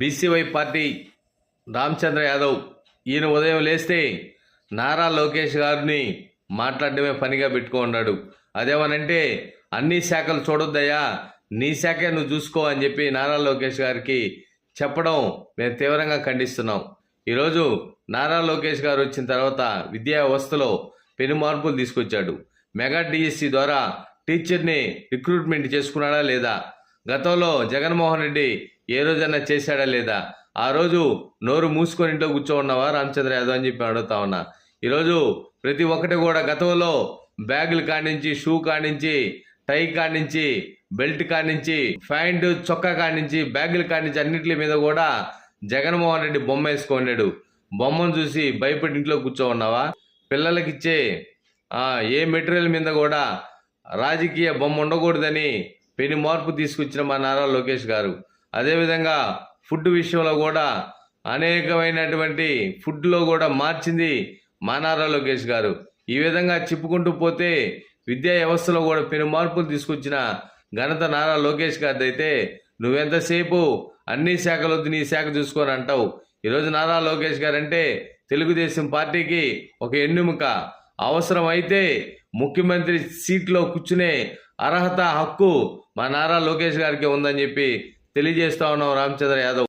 BCY party Ramachandra Yadav ఈయన ఉదయం లేస్తే నారా లోకేష్ గారిని మాట్లాడడమే పనిగా పెట్టుకున్నాడు. అదేమనంటే అన్ని శాఖలు చూడొద్దయ్యా నీ శాఖే నువ్వు చూసుకో అని చెప్పి నారా లోకేష్ గారికి చెప్పడం మేము తీవ్రంగా ఖండిస్తున్నాం. ఈరోజు నారా లోకేష్ గారు వచ్చిన తర్వాత విద్యా వ్యవస్థలో పెను మార్పులు తీసుకొచ్చాడు. మెగా డిఎస్సి ద్వారా టీచర్ని రిక్రూట్మెంట్ చేసుకున్నాడా లేదా? గతంలో జగన్మోహన్ రెడ్డి ఏ రోజైనా చేశాడా లేదా? ఆ రోజు నోరు మూసుకొని ఇంట్లో కూర్చో ఉన్నవా రామచంద్ర యాదవ్ అని చెప్పి అడుగుతా ఉన్నా. ఈరోజు ప్రతి ఒక్కటి కూడా గతంలో బ్యాగులు కానించి షూ కానించి టై కానించి బెల్ట్ కానించి ప్యాంటు చొక్కా కానించి బ్యాగులు కానించి అన్నిటి మీద కూడా జగన్మోహన్ రెడ్డి బొమ్మ వేసుకున్నాడు. బొమ్మను చూసి భయపడి ఇంట్లో కూర్చో ఉన్నావా పిల్లలకి ఇచ్చే ఏ మెటీరియల్ మీద కూడా రాజకీయ బొమ్మ ఉండకూడదని పెను మార్పు తీసుకొచ్చిన మా నారా లోకేష్ గారు. అదేవిధంగా ఫుడ్ విషయంలో కూడా అనేకమైనటువంటి ఫుడ్లో కూడా మార్చింది మా నారా లోకేష్ గారు. ఈ విధంగా చెప్పుకుంటూ పోతే విద్యా వ్యవస్థలో కూడా పెను మార్పులు తీసుకొచ్చిన ఘనత నారా లోకేష్ గారిది అయితే నువ్వెంతసేపు అన్ని శాఖలు వద్దు నీ శాఖ చూసుకొని అంటావు ఈరోజు నారా లోకేష్ గారు అంటే తెలుగుదేశం పార్టీకి ఒక ఎన్నుముక. అవసరమైతే ముఖ్యమంత్రి సీట్లో కూర్చునే అర్హత హక్కు మా నారా లోకేష్ గారికి ఉందని చెప్పి తెలియజేస్తా ఉన్నాం రామచంద్ర యాదవ్.